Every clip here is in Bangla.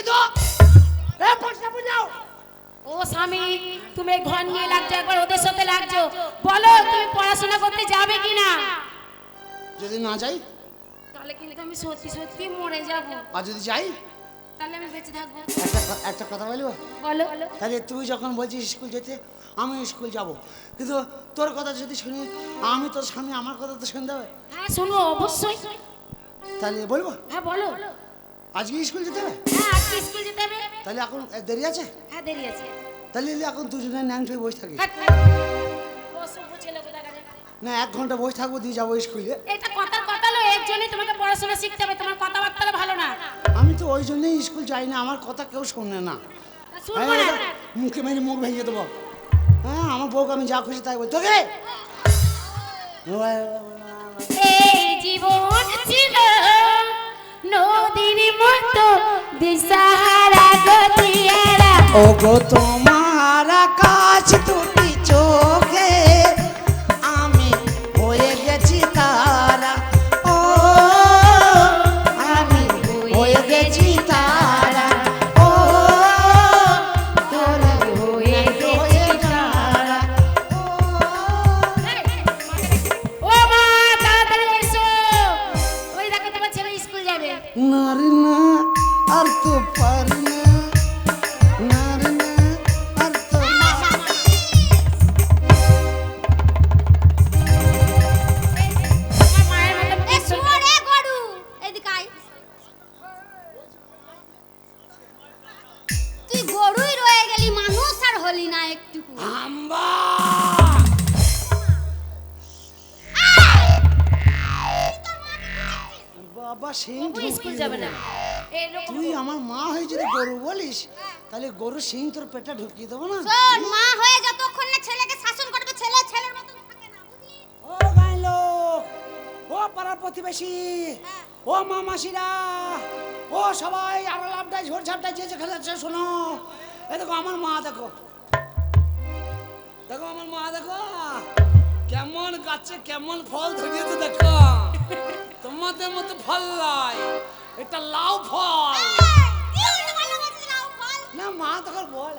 এ পাঁচটা ও স্বামী তুমি এই ঘর নিয়ে লাগছো একবার ওদের সাথে লাগছো। বলো তুমি পড়াশোনা করতে যাবে কি না যদি না যাই? তাহলে কিন্তু আমি সত্যি সত্যি মরে যাব। আর যদি যাই? তাহলে আমি বেঁচে থাকব। একটা একটা কথা বলব বলো। তাহলে তুই যখন বলছিস স্কুল যেতে আমি স্কুল যাব। কিন্তু তোর কথা যদি শুনি আমি তোর স্বামী আমার কথা তো শুনতে হবে। হ্যাঁ শোনো অবশ্যই। তাহলে বলব? হ্যাঁ বলো। আজকে স্কুল যেতে হবে? স্কুল যেতে হবে? তাহলে এখন দেরি আছে? হ্যাঁ দেরি আছে। তাহলে এখন দুজনে ন্যাংট হয়ে বসে থাকি। ছেলে কোথাকার। না এক ঘণ্টা বসে থাকব দিয়ে যাব স্কুলে। এটা কথার কথা লো এর জন্যই তোমাকে পড়াশোনা শিখতে হবে তোমার কথাবার্তা ভালো না। আমি তো ওই জন্যই স্কুল যাই না আমার কথা কেউ শোনে না। হ্যাঁ, মুখে মেরে মুখ ভেঙে দেবো। হ্যাঁ আমার বউকে আমি যা খুশি তাই বলি। তোকে! এই জীবন ছিল নদীর মতো দিশাহারা গতিয়ারা ও গো তোমার স্কুল যাবে না। তুই আমার মা হয়ে যদি গরু বলিস তাহলে গরু তোর পেটে ঢুকিয়ে দেবো না। শোন মা হয়ে যতক্ষণ না ছেলেকে শাসন করবে ছেলে ছেলের মতন থাকে না বুঝলি? ও পাড়ার প্রতিবেশী ও মা মাসিরা ও সবাই আরও লাভটাই ঝোর ঝাপটাই যে যেখানে শোনো। এ দেখো আমার মা দেখো। দেখো আমার মা দেখো। কেমন গাছে কেমন ফল ধরিয়েছে দেখো। মতো ফল নয় এটা লাউ ফল। তুই। না মা তখন বল।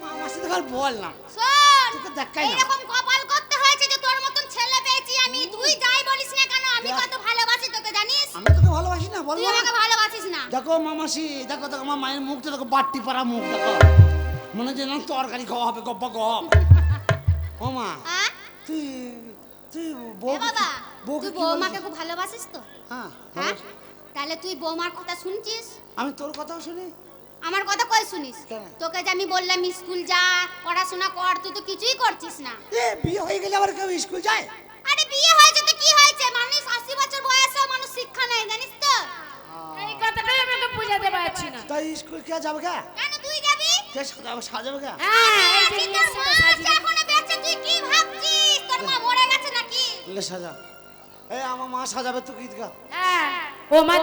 মা মাসি তখন বল না। শোন তোকে দেখাই না। এরকম কপাল করতে হয়েছে যে তোর মতন ছেলে পেয়েছি আমি। তুই যাই বলিস না কেন আমি। কত ভালোবাসি তোকে জানিস? আমি তোকে ভালোবাসি না তুই না আমাকে ভালোবাসিস না। দেখো মামাসি দেখো দেখো আমার মায়ের মুখটা দেখো বাট্টি পাড়া মুখ দেখো। মনে হচ্ছে না তরকারি খাওয়া হবে গপ্পা গপ ও মা তুই তুই বউ বাবা তুই কি বৌমাকে খুব ভালোবাসিস তো? হ্যাঁ হ্যাঁ? তাহলে তুই বৌমার কথা শুনছিস? আমি তোর কথাও শুনি। আমার কথা কই শুনিস? তোকে যে আমি বললাম স্কুল যা পড়াশোনা কর তুই তো কিছুই করছিস না। এ বিয়ে হয়ে গেলে আবার কেউ স্কুল যায়? আরে বিয়ে হয়েছে তো কি হয়েছে? মানুষ আশি বছর বয়সেও মানুষ শিক্ষা নেই জানিস তো? এই কথাটাই আমি ওকে বুঝাতে পারছি না। তাই স্কুল কে যাবে কে? কেন তুই যাবি? কে সাজাবে? সাজাবে কে? হ্যাঁ এই যে আরে নিয়ে তোর মা সাজিয়ে বেঁচে তুই কি ভাবছিস? তোর মা মরে গেছে নাকি? লে সাজা। এই আমার মা সাজাবে তো গীত গা হ্যাঁ। ও মা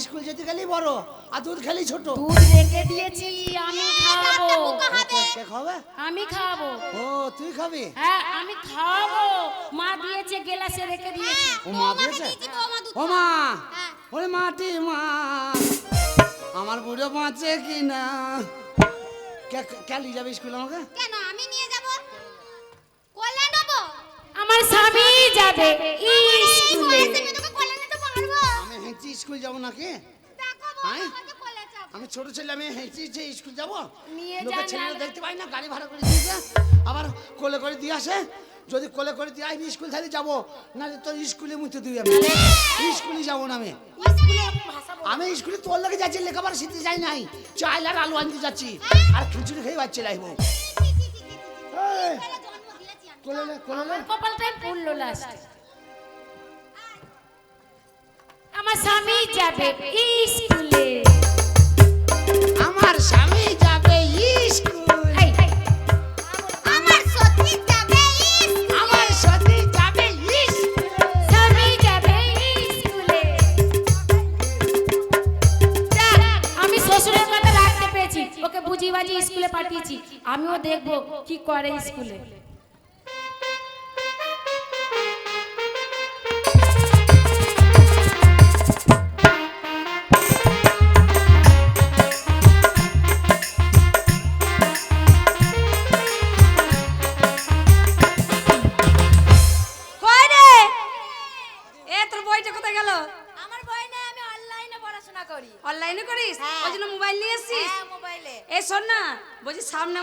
স্কুল যেতে গেলেই বড় আর দুধ খেলি ছোট। দুধ রেখে দিয়েছি আমি খাব। কে- খাবে? আমি খাব। ও তুই খাবি? হ্যাঁ আমি খাব। মা দিয়েছে গেলাসে রেখে দিয়েছি। ও মা দিয়েছে ও মা ওরে মাটি মা আমার বুড়ো বাঁচে কি না কে কে নিয়ে যাবে স্কুল আমাকে? কেন আমি নিয়ে যাব? কোলে নেব? আমার স্বামী যাবে স্কুলে। হেঁচি স্কুল যাব নাকি? চাপ। আমি ছোট ছেলে আমি হেঁচি যে স্কুল যাব? নিয়ে লোকের ছেলেরা দেখতে পাই না গাড়ি ভাড়া করে দিয়েছে আবার কোলে করে দিয়ে আসে। যদি কোলে করে দিয়ে আসবি স্কুল তাহলে যাব না তোর স্কুলে মুতে দিবি আমি। স্কুলে যাব না আমি। আমি স্কুলে তোর লাগে যাচ্ছি লেখাপড়া শিখতে যাই নাই। চাইল আর আলু আনতে যাচ্ছি। আর খিচুড়ি খেয়ে বাচ্চা আমি। কোলে নে, কোলে। কপালটাই লাস্টে আমার স্বামী যাবে স্কুলে। আমার স্বামী যাবে স্কুল। আমার সত্যি যাবে আমার সাথে যাবে স্বামী যাবে স্কুলে। আমি শ্বশুরের কথা রাখতে পেরেছি। ওকে বাজিয়ে স্কুলে পাঠিয়েছি। আমিও দেখব কি করে স্কুলে।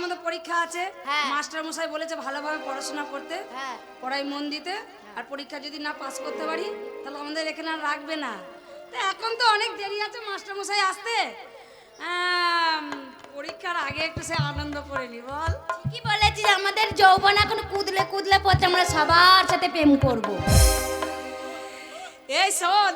আমাদের পরীক্ষা আছে। হ্যাঁ। মাস্টার মশাই বলেছে ভালোভাবে পড়াশোনা করতে হ্যাঁ। পড়ায় মন দিতে আর পরীক্ষা যদি না পাস করতে পারি তাহলে আমাদের এখানে আর রাখবে না। তা এখন তো অনেক দেরি আছে মাস্টার মশাই আসতে পরীক্ষার আগে একটু সে আনন্দ করে নি বল। কি বলেছিস আমাদের যৌবন এখন কুদলে কুদলে পড়ছে আমরা সবার সাথে প্রেম করব। এই শোন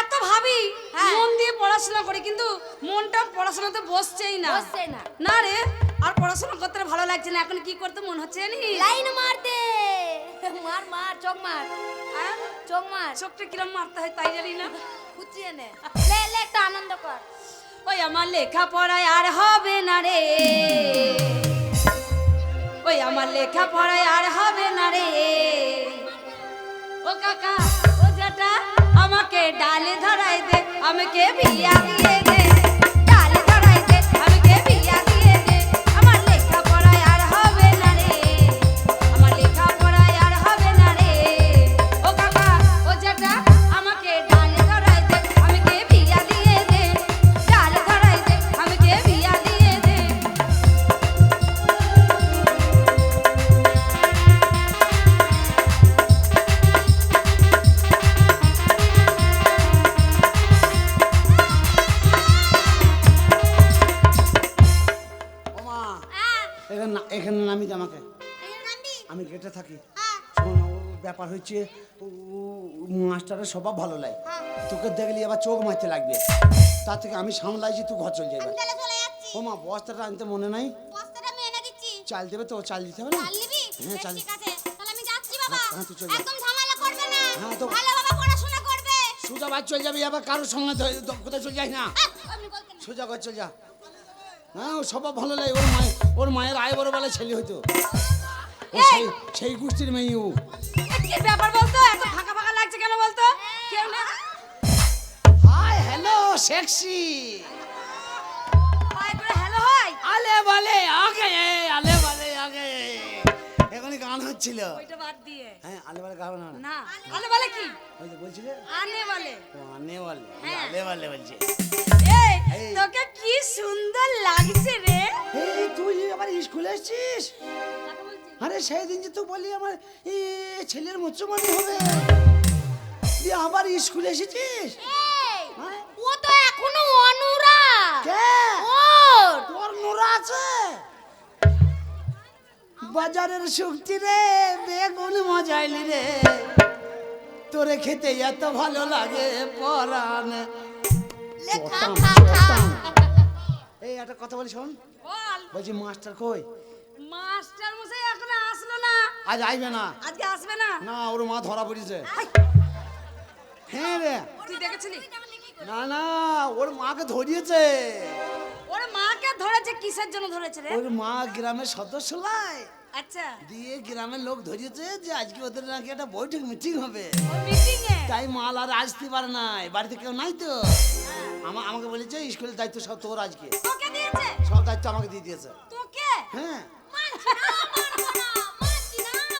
এত ভাবি হ্যাঁ। মন দিয়ে পড়াশোনা করি কিন্তু মনটা পড়াশোনাতে বসছেই না। না। না রে আর পড়াশোনা করতে ভালো লাগছে না এখন কি করতে মন হচ্ছে জানিস? লাইন মারতে। মার মার চোখ মার। হ্যাঁ? চোখ মার। চোখটা কিরম মারতে হয় তাই জানি না। খুঁচিয়ে নে। লে লে একটু আনন্দ কর। ওই আমার লেখা পড়ায় আর হবে না রে। ওই আমার লেখা পড়ায় আর হবে না রে। ও কাকা। আমাকে ডালে ধরাই দে আমাকে বিয়া দিয়ে এখানে না- এখানে নামি দে আমাকে। আমি গেটে থাকি। হ্যাঁ শোন, ও ব্যাপার হচ্ছে মাস্টারের স্বভাব ভালো লাগে তোকে দেখলি আবার চোখ মারতে লাগবে। তার থেকে আমি সামলাইছি তুই ঘর চলে যাবে। তাহলে চলে যাচ্ছি। ও মা বস্তাটা আনতে মনে নাই? বস্তাটা দিচ্ছি। চাল দেবে তো? চাল দিতে হবে না? চাল নিবি? হ্যাঁ, চাল। ঠিক আছে। তাহলে আমি যাচ্ছি বাবা। হ্যাঁ, তুই চলে যা। একদম ঝামেলা করবে না। হ্যাঁ, তো- ভালোভাবে পড়াশোনা করবে। সোজা বাদ চলে যাবি আবার কারোর সঙ্গে কোথায় চলে যাই না। আহ, আপনি বলতেন না। সোজা ঘর চলে যা। হ্যাঁ ও স্বভাব ভালো লাগে ওর মায়ের ওর মায়ের আয় বড় বেলা ছেলে হইতো। সেই সেই গোষ্ঠীর মেয়ে ও। কি ব্যাপার বলতো? এত ফাঁকা ফাঁকা লাগছে কেন বলতো? কেউ না? Hi hello sexy. করে হ্যালো হয় আলে বলে আগে আলে বলে আগে। এখনই গান হচ্ছিল। ওইটা বাদ দিয়ে। হ্যাঁ আলে বলে গান না? না আলে বলে কি? ওই যে বলছিলে? আনে বলে। ও আনে বলে। হ্যাঁ। আলে বলে বলছে। তোকে কি সুন্দর লাগছে রে। এই তুই আবার স্কুলে এসেছিস? আরে সেই দিন যে তুই বললি আমার ছেলের মুসলমানি হবে। দিয়ে আবার স্কুলে এসেছিস? হ্যাঁ? ও তো এখনও অনুরা। কে? তোর নোরা আছে? বাজারের শক্তি রে বেগুন মজাইলি রে। তোরে খেতে এত ভালো লাগে পরাণ। খা চটাম। কথা বলি শোন। বল। বলছি মাস্টার কই? মাস্টার মশাই এখনও আসলো না। আজ আইবে না। আজকে আসবে না? না ওর মা ধরা পড়েছে। হ্যাঁ রে। তুই দেখেছিলি? না না ওর মাকে ধরিয়েছে। ওর মাকে ধরেছে কিসের জন্য ধরেছে রে? ওর মা গ্রামের সদস্য লাই। আচ্ছা। দিয়ে গ্রামের লোক ধরিয়েছে যে আজকে ওদের নাকি একটা বৈঠক মিটিং হবে। মিটিং তাই মাল আর আসতে পারে নাই বাড়িতে কেউ নাই তো। আমা- আমাকে বলেছে স্কুলের দায়িত্ব সব তোর আজকে। সব দায়িত্ব আমাকে দিয়ে দিয়েছে। তোকে? হ্যাঁ।